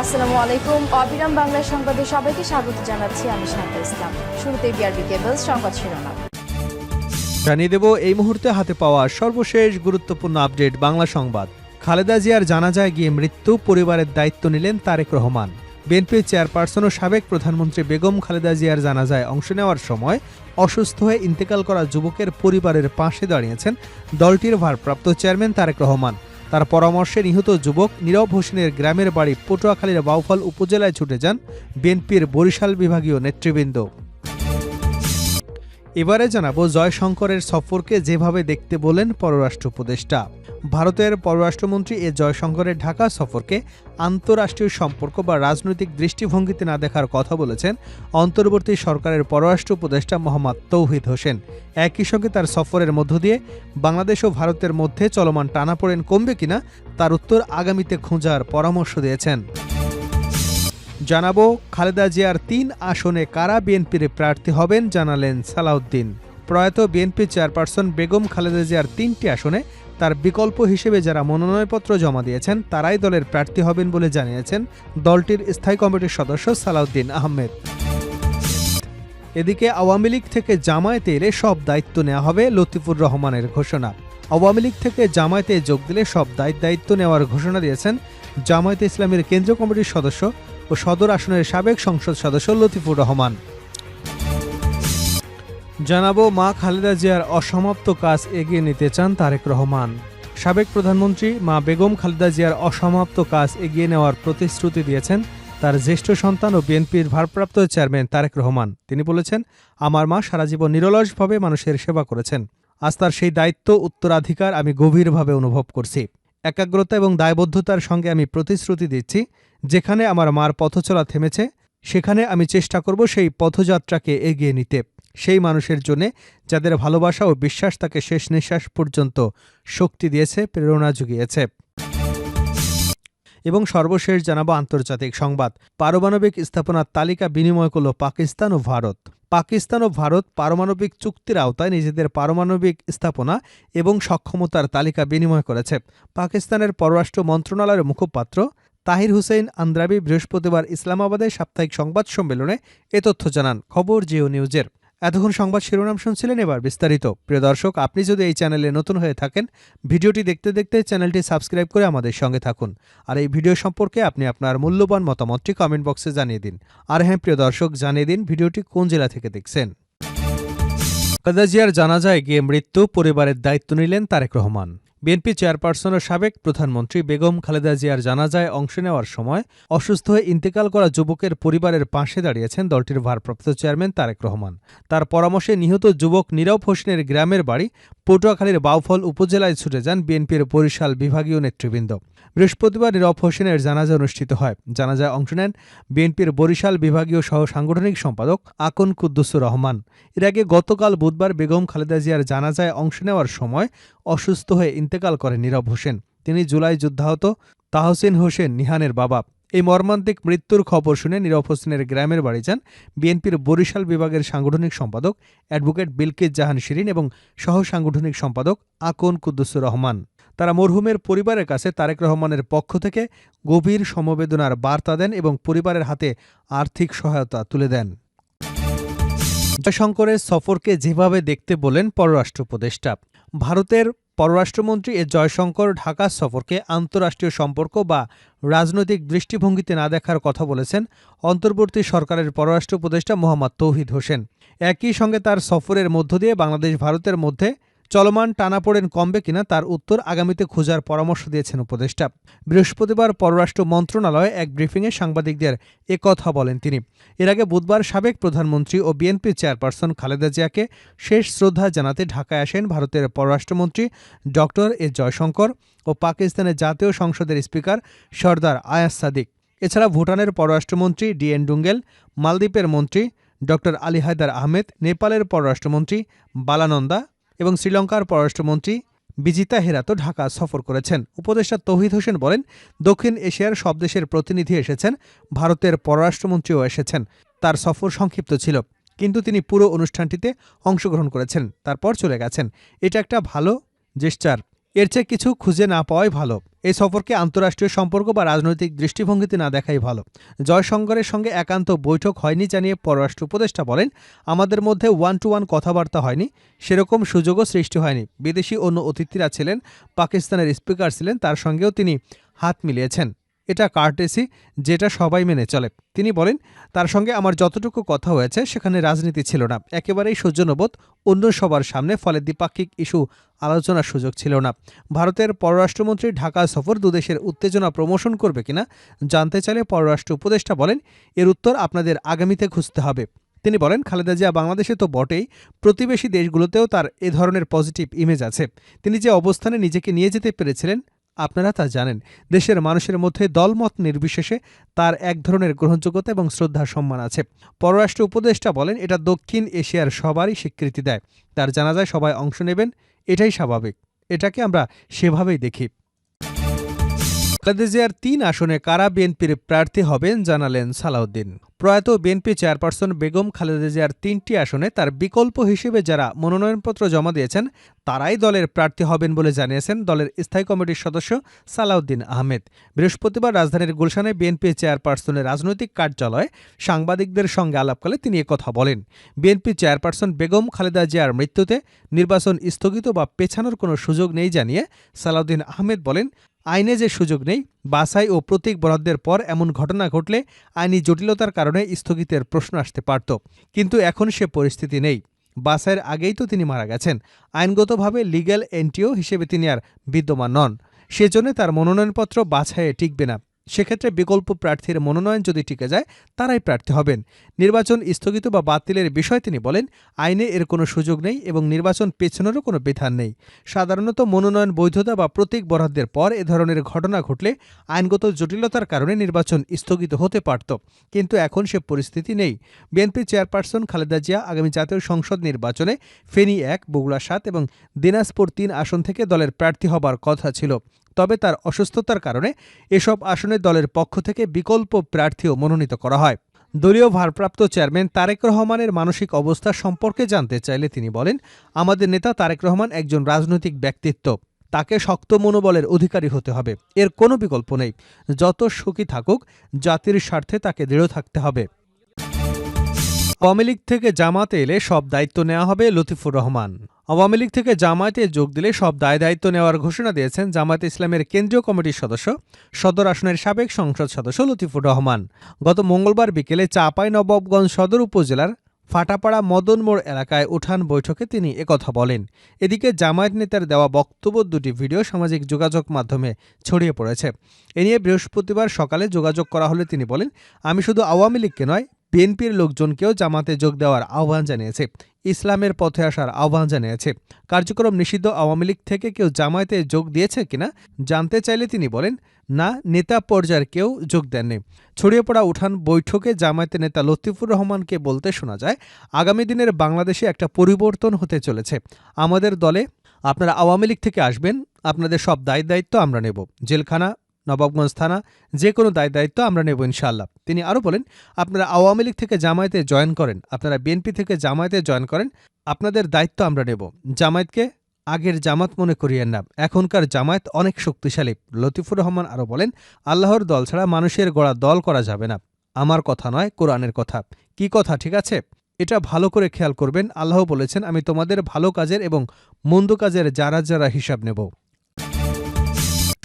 আসসালামু আলাইকুম। অবিরাম বাংলা সংবাদে সবাইকে স্বাগত জানাচ্ছি আমি শান্তা ইসলাম। শুরুতে বিআরবি কেবলস সংবাদ শিরোনাম। জানিয়ে দেব, এই মুহূর্তে হাতে পাওয়া সর্বশেষ গুরুত্বপূর্ণ আপডেট বাংলা সংবাদ। খালেদা জিয়ার জানাজায় গিয়ে মৃত্যু, পরিবারের দায়িত্ব নিলেন তারেক রহমান। বিএনপি চেয়ারপারসন ও সাবেক প্রধানমন্ত্রী বেগম খালেদা জিয়ার জানাজায় অংশ নেওয়ার সময় অসুস্থ হয়ে ইন্তেকাল করা যুবকের পরিবারের পাশে দাঁড়িয়েছেন দলটির ভারপ্রাপ্ত চেয়ারম্যান তারেক রহমান। তার পরামর্শে নিহত যুবক নীরব হোসেনের গ্রামের বাড়ি পটুয়াখালীর বাউফল উপজেলায় ছুটে যান বিএনপির বরিশাল বিভাগীয় নেতৃবৃন্দ। এবারে জানাব জয়শঙ্করের সফরকে যেভাবে দেখতে বলেন পররাষ্ট্র উপদেষ্টা। ভারতের পররাষ্ট্রমন্ত্রী এ জয়শঙ্করের ঢাকা সফরকে আন্তঃরাষ্ট্রীয় সম্পর্ক বা রাজনৈতিক দৃষ্টিভঙ্গিতে না দেখার কথা বলেছেন অন্তর্বর্তী সরকারের পররাষ্ট্র উপদেষ্টা মোহাম্মদ তৌহিদ হোসেন। একই সঙ্গে তার সফরের মধ্য দিয়ে বাংলাদেশ ও ভারতের মধ্যে চলমান টানাপোড়েন কমবে কিনা তার উত্তর আগামীতে খোঁজার পরামর্শ দিয়েছেন। জানাব, খালেদা জিয়ার তিন আসনে কারা বিএনপির প্রার্থী হবেন জানালেন সালাউদ্দিন। প্রয়াত বিএনপি চেয়ারপারসন বেগম খালেদা জিয়ার তিনটি আসনে তার বিকল্প হিসেবে যারা মনোনয়নপত্র জমা দিয়েছেন, তারাই দলের প্রার্থী হবেন বলে জানিয়েছেন দলটির স্থায়ী কমিটির সদস্য সালাউদ্দিন আহমেদ। এদিকে আওয়ামী লীগ থেকে জামায়াতে এলে সব দায়িত্ব নেওয়া হবে লতিফুর রহমানের ঘোষণা। আওয়ামী লীগ থেকে জামায়াতে যোগ দিলে সব দায়িত্ব নেওয়ার ঘোষণা দিয়েছেন জামায়াতে ইসলামের কেন্দ্রীয় কমিটির সদস্য ও সদর আসনের সাবেক সংসদ সদস্য লতিফুর রহমান। জানাব, মা খালেদা জিয়ার অসমাপ্ত কাজ এগিয়ে নিতে চান তারেক রহমান। সাবেক প্রধানমন্ত্রী মা বেগম খালেদা জিয়ার অসমাপ্ত কাজ এগিয়ে নেওয়ার প্রতিশ্রুতি দিয়েছেন তার জ্যেষ্ঠ সন্তান ও বিএনপির ভারপ্রাপ্ত চেয়ারম্যান তারেক রহমান। তিনি বলেছেন, আমার মা সারা জীবন নিরলসভাবে মানুষের সেবা করেছেন। আজ তার সেই দায়িত্ব, উত্তরাধিকার আমি গভীরভাবে অনুভব করছি। একাগ্রতা এবং দায়বদ্ধতার সঙ্গে আমি প্রতিশ্রুতি দিচ্ছি, যেখানে আমার মার পথচলা থেমেছে, সেখানে আমি চেষ্টা করব সেই পথযাত্রাকে এগিয়ে নিতে, সেই মানুষের জন্যে যাদের ভালোবাসা ও বিশ্বাস তাকে শেষ নিঃশ্বাস পর্যন্ত শক্তি দিয়েছে, প্রেরণা জুগিয়েছে এবং সর্বশেষ জানাব আন্তর্জাতিক সংবাদ। পারমাণবিক স্থাপনার তালিকা বিনিময় করল পাকিস্তান ও ভারত। পাকিস্তান ও ভারত পারমাণবিক চুক্তির আওতায় নিজেদের পারমাণবিক স্থাপনা এবং সক্ষমতার তালিকা বিনিময় করেছে। পাকিস্তানের পররাষ্ট্র মন্ত্রণালয়ের মুখপাত্র তাহির হুসেন আন্দ্রাবি বৃহস্পতিবার ইসলামাবাদে সাপ্তাহিক সংবাদ সম্মেলনে এ তথ্য জানান। খবর জিও নিউজের। এতক্ষণ সংবাদ শিরোনাম শুনছিলেন এবার বিস্তারিত। প্রিয় দর্শক, আপনি যদি এই চ্যানেলে নতুন হয়ে থাকেন, ভিডিওটি দেখতে দেখতে চ্যানেলটি সাবস্ক্রাইব করে আমাদের সঙ্গে থাকুন। আর এই ভিডিও সম্পর্কে আপনি আপনার মূল্যবান মতামতটি কমেন্ট বক্সে জানিয়ে দিন। আর হ্যাঁ প্রিয় দর্শক, জানিয়ে দিন ভিডিওটি কোন জেলা থেকে দেখছেন। কাদাজিয়ার জিয়ার জানাজায় গিয়ে মৃত্যু, পরিবারের দায়িত্ব নিলেন তারেক রহমান। বিএনপি চেয়ারপারসন ও সাবেক প্রধানমন্ত্রী বেগম খালেদা জিয়ার জানাজায় অংশ নেওয়ার সময় অসুস্থ হয়ে ইন্তেকাল করা যুবকের পরিবারের পাশে দাঁড়িয়েছেন দলটির ভারপ্রাপ্ত চেয়ারম্যান তারেক রহমান। তার পরামর্শে নিহত যুবক নীরব হোসেনের গ্রামের বাড়ি পটুয়াখালীর বাউফল উপজেলায় ছুটে যান বিএনপির বরিশাল বিভাগীয় নেতৃবৃন্দ। বৃহস্পতিবার নীরব হোসেনের জানাজা অনুষ্ঠিত হয়। জানাজায় অংশ নেন বিএনপির বরিশাল বিভাগীয় সহ সাংগঠনিক সম্পাদক আকন কুদ্দুসুর রহমান। এর আগে গতকাল বুধবার বেগম খালেদা জিয়ার জানাজায় অংশ নেওয়ার সময় অসুস্থ হয়ে ইন্তেকাল করেন নীরব হোসেন। তিনি জুলাই যুদ্ধাহত তাহসিন হোসেন নিহানের বাবা। এই মর্মান্তিক মৃত্যুর খবর শুনে নীরব হোসেনের গ্রামের বাড়ি যান বিএনপির বরিশাল বিভাগের সাংগঠনিক সম্পাদক অ্যাডভোকেট বিলকিস জাহান শিরিন এবং সহ সাংগঠনিক সম্পাদক আকন কুদ্দুসুর রহমান। তারা মরহুমের পরিবারের কাছে তারেক রহমানের পক্ষ থেকে গভীর সমবেদনার বার্তা দেন এবং পরিবারের হাতে আর্থিক সহায়তা তুলে দেন। জয়শঙ্করের সফরকে যেভাবে দেখতে বলেন পররাষ্ট্র উপদেষ্টা। ভারতের পররাষ্ট্রমন্ত্রী এ জয়শঙ্কর ঢাকা সফরকে আন্তঃরাষ্ট্রীয় সম্পর্ক বা রাজনৈতিক দৃষ্টিভঙ্গিতে না দেখার কথা বলেছেন অন্তর্বর্তী সরকারের পররাষ্ট্র উপদেষ্টা মোহাম্মদ তৌহিদ হোসেন। একই সঙ্গে তার সফরের মধ্য দিয়ে বাংলাদেশ ভারতের মধ্যে চলমান টানাপোড়েন কমবে কিনা তার উত্তর আগামীতে খোঁজার পরামর্শ দিয়েছেন উপদেষ্টা। বৃহস্পতিবার পররাষ্ট্র মন্ত্রণালয়ে এক ব্রিফিংয়ে সাংবাদিকদের কথা বলেন তিনি। এর আগে বুধবার সাবেক প্রধানমন্ত্রী ও বিএনপি চেয়ারপারসন খালেদা জিয়াকে শেষ শ্রদ্ধা জানাতে ঢাকায় আসেন ভারতের পররাষ্ট্রমন্ত্রী ডক্টর এ জয়শঙ্কর ও পাকিস্তানের জাতীয় সংসদের স্পিকার সর্দার আয়াস সাদিক। এছাড়া ভুটানের পররাষ্ট্রমন্ত্রী ডিএন ডুঙ্গেল, মালদ্বীপের মন্ত্রী ডক্টর আলী হায়দার আহমেদ, নেপালের পররাষ্ট্রমন্ত্রী বালানন্দা এবং শ্রীলঙ্কার পররাষ্ট্রমন্ত্রী বিজিতা হেরাতো ঢাকা সফর করেছেন। উপদেষ্টা তৌহিদ হোসেন বলেন, দক্ষিণ এশিয়ার সব দেশের প্রতিনিধি এসেছেন, ভারতের পররাষ্ট্রমন্ত্রীও এসেছেন। তার সফর সংক্ষিপ্ত ছিল, কিন্তু তিনি পুরো অনুষ্ঠানটিতে অংশগ্রহণ করেছেন, তারপর চলে গেছেন। এটা একটা ভালো জেস্টার এর চেয়ে কিছু খুঁজে না পাওয়াই ভালো। এই সফরকে আন্তঃরাষ্ট্রীয় সম্পর্ক বা রাজনৈতিক দৃষ্টিভঙ্গিতে না দেখাই ভালো। জয়শঙ্করের সঙ্গে একান্ত বৈঠক হয়নি জানিয়ে পররাষ্ট্র উপদেষ্টা বলেন, আমাদের মধ্যে ওয়ান টু ওয়ান কথাবার্তা হয়নি, সেরকম সুযোগও সৃষ্টি হয়নি। বিদেশি অন্য অতিথিরা ছিলেন, পাকিস্তানের স্পিকার ছিলেন, তার সঙ্গেও তিনি হাত মিলিয়েছেন। এটা কার্টেসি, যেটা সবাই মেনে চলে। তিনি বলেন, তার সঙ্গে আমার যতটুকু কথা হয়েছে, সেখানে রাজনীতি ছিল না। একেবারেই সৌজন্যবোধ, অন্য সবার সামনে ফলে দ্বিপাক্ষিক ইস্যু আলোচনার সুযোগ ছিল না। ভারতের পররাষ্ট্রমন্ত্রী ঢাকা সফর দুদেশের উত্তেজনা প্রমোশন করবে কিনা, জানতে চাইলে পররাষ্ট্র উপদেষ্টা বলেন, এর উত্তর আপনাদের আগামীতে খুঁজতে হবে। তিনি বলেন, খালেদা জিয়া বাংলাদেশে তো বটেই, প্রতিবেশী দেশগুলোতেও তার এ ধরনের পজিটিভ ইমেজ আছে। তিনি যে অবস্থানে নিজেকে নিয়ে যেতে পেরেছিলেন আপনারা তা জানেন। দেশের মানুষের মধ্যে দলমত নির্বিশেষে তার এক ধরনের গ্রহণযোগ্যতা এবং শ্রদ্ধা সম্মান আছে। পররাষ্ট্র উপদেষ্টা বলেন, এটা দক্ষিণ এশিয়ার সবারই স্বীকৃতি দেয়। তার জানাজায় সবাই অংশ নেবেন, এটাই স্বাভাবিক। এটাকে আমরা সেভাবেই দেখি। খালেদা জিয়ার তিন আসনে কারা বিএনপির প্রার্থী হবেন জানালেন সালাউদ্দিন। প্রয়াত বিএনপি চেয়ারপারসন বেগম খালেদা জিয়ার তিনটি আসনে তার বিকল্প হিসেবে যারা মনোনয়নপত্র জমা দিয়েছেন, তারাই দলের প্রার্থী হবেন বলে জানিয়েছেন দলের স্থায়ী কমিটির সদস্য সালাউদ্দিন আহমেদ। বৃহস্পতিবার রাজধানীর গুলশানে বিএনপি চেয়ারপারসনের রাজনৈতিক কার্যালয়ে সাংবাদিকদের সঙ্গে আলাপকালে তিনি কথা বলেন। বিএনপি চেয়ারপারসন বেগম খালেদা জিয়ার মৃত্যুতে নির্বাচন স্থগিত বা পেছানোর কোনো সুযোগ নেই জানিয়ে সালাউদ্দিন আহমেদ বলেন আইনে যে সুযোগ নেই, বাছাই ও প্রতীক বরাদ্দের পর এমন ঘটনা ঘটলে আইনি জটিলতার কারণে স্থগিতের প্রশ্ন আসতে পারত। কিন্তু এখন সে পরিস্থিতি নেই। বাছাইয়ের আগেই তো তিনি মারা গেছেন। আইনগতভাবে লিগ্যাল এনটিও হিসেবে তিনি আর বিদ্যমান নন। সেজন্য তার মনোনয়নপত্র বাছাইয়ে টিকবে না। সেক্ষেত্রে বিকল্প প্রার্থীর মনোনয়ন যদি টিকে যায়, তারাই প্রার্থী হবেন। নির্বাচন স্থগিত বা বাতিলের বিষয় তিনি বলেন, আইনে এর কোনো সুযোগ নেই এবং নির্বাচন পেছনেরও কোনো বিধান নেই। সাধারণত মনোনয়ন বৈধতা বা প্রতীক বরাদ্দের পর এ ধরনের ঘটনা ঘটলে আইনগত জটিলতার কারণে নির্বাচন স্থগিত হতে পারত। কিন্তু এখন সে পরিস্থিতি নেই। বিএনপি চেয়ারপারসন খালেদা জিয়া আগামী জাতীয় সংসদ নির্বাচনে ফেনী এক, বগুড়া সাত এবং দিনাজপুর তিন আসন থেকে দলের প্রার্থী হবার কথা ছিল। তবে তার অসুস্থতার কারণে এসব আসনে দলের পক্ষ থেকে বিকল্প প্রার্থীও মনোনীত করা হয়। দলীয় ভারপ্রাপ্ত চেয়ারম্যান তারেক রহমানের মানসিক অবস্থা সম্পর্কে জানতে চাইলে তিনি বলেন, আমাদের নেতা তারেক রহমান একজন রাজনৈতিক ব্যক্তিত্ব। তাকে শক্ত মনোবলের অধিকারী হতে হবে। এর কোনো বিকল্প নেই। যত সুখী থাকুক, জাতির স্বার্থে তাকে দৃঢ় থাকতে হবে। আওয়ামী লীগ থেকে জামাতে এলে সব দায়িত্ব নেওয়া হবে লতিফুর রহমান। আওয়ামী লীগ থেকে জামায়াতে যোগ দিলে সব দায় দায়িত্ব নেওয়ার ঘোষণা দিয়েছেন জামায়াতে ইসলামের কেন্দ্রীয় কমিটির সদস্য, সদর আসনের সাবেক সংসদ সদস্য লতিফুর রহমান। গত মঙ্গলবার বিকেলে চাঁপাই নবাবগঞ্জ সদর উপজেলার ফাটাপাড়া মদন মোড় এলাকায় উঠান বৈঠকে তিনি একথা বলেন। এদিকে জামায়াত নেতার দেওয়া বক্তব্য দুটি ভিডিও সামাজিক যোগাযোগ মাধ্যমে ছড়িয়ে পড়েছে। এ নিয়ে বৃহস্পতিবার সকালে যোগাযোগ করা হলে তিনি বলেন, আমি শুধু আওয়ামী লীগকে নয়, বিএনপির লোকজনকেও জামাতে যোগ দেওয়ার আহ্বান জানিয়েছে। ইসলামের পথে আসার আহ্বান জানিয়েছে। কার্যক্রম নিষিদ্ধ আওয়ামী লীগ থেকে কেউ জামায়াতে যোগ দিয়েছে কিনা জানতে চাইলে তিনি বলেন, না, নেতা পর্যায়ের কেউ যোগ দেননি। ছড়িয়ে পড়া উঠান বৈঠকে জামায়াতের নেতা লতিফুর রহমানকে বলতে শোনা যায়, আগামী দিনের বাংলাদেশে একটা পরিবর্তন হতে চলেছে। আমাদের দলে আপনারা আওয়ামী লীগ থেকে আসবেন, আপনাদের সব দায় দায়িত্ব আমরা নেব। জেলখানা নবাবগঞ্জ থানা, যে কোনো দায় দায়িত্ব আমরা নেব ইনশাআল্লাহ। তিনি আরও বলেন, আপনারা আওয়ামী লীগ থেকে জামায়াতে জয়েন করেন, আপনারা বিএনপি থেকে জামায়াতে জয়েন করেন, আপনাদের দায়িত্ব আমরা নেব। জামায়াতকে আগের জামাত মনে করিয়েন না, এখনকার জামায়াত অনেক শক্তিশালী। লতিফুর রহমান আরও বলেন, আল্লাহর দল ছাড়া মানুষের গড়া দল করা যাবে না। আমার কথা নয়, কোরআনের কথা। কি কথা, ঠিক আছে? এটা ভালো করে খেয়াল করবেন। আল্লাহ বলেছেন, আমি তোমাদের ভালো কাজের এবং মন্দ কাজের যারা যারা হিসাব নেব।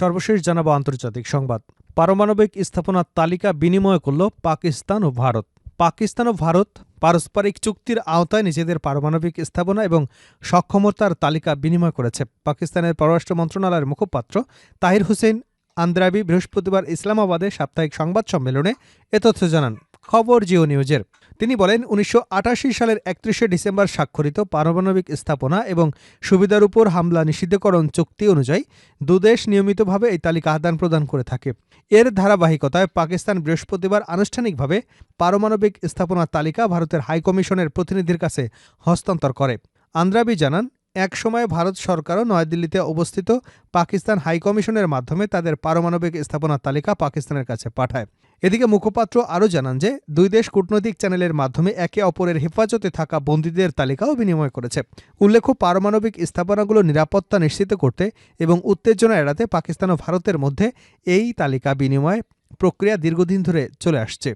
সর্বশেষ জানাব আন্তর্জাতিক সংবাদ। পারমাণবিক স্থাপনার তালিকা বিনিময় করল পাকিস্তান ও ভারত। পাকিস্তান ও ভারত পারস্পরিক চুক্তির আওতায় নিজেদের পারমাণবিক স্থাপনা এবং সক্ষমতার তালিকা বিনিময় করেছে। পাকিস্তানের পররাষ্ট্র মন্ত্রণালয়ের মুখপাত্র তাহির হোসেন আন্দ্রাবি বৃহস্পতিবার ইসলামাবাদে সাপ্তাহিক সংবাদ সম্মেলনে এ তথ্য জানান। খবর জিও নিউজের। তিনি বলেন, উনিশশো আটাশি সালের একত্রিশে ডিসেম্বর স্বাক্ষরিত পারমাণবিক স্থাপনা এবং সুবিধার উপর হামলা নিষিদ্ধকরণ চুক্তি অনুযায়ী দুদেশ নিয়মিতভাবে এই তালিকা আদান প্রদান করে থাকে। এর ধারাবাহিকতায় পাকিস্তান বৃহস্পতিবার আনুষ্ঠানিকভাবে পারমাণবিক স্থাপনার তালিকা ভারতের হাইকমিশনের প্রতিনিধির কাছে হস্তান্তর করে। আন্দ্রাবি জানান একসময় ভারত সরকারও নয়াদিল্লিতে অবস্থিত পাকিস্তান হাইকমিশনের মাধ্যমে তাদের পারমাণবিক স্থাপনার তালিকা পাকিস্তানের কাছে পাঠায়। এদিকে মুখপাত্র আরও জানান যে, দুই দেশ কূটনৈতিক চ্যানেলের মাধ্যমে একে অপরের হেফাজতে থাকা বন্দীদের তালিকাও বিনিময় করেছে। উল্লেখ্য, পারমাণবিক স্থাপনাগুলো নিরাপত্তা নিশ্চিত করতে এবং উত্তেজনা এড়াতে পাকিস্তান ও ভারতের মধ্যে এই তালিকা বিনিময় প্রক্রিয়া দীর্ঘদিন ধরে চলে আসছে।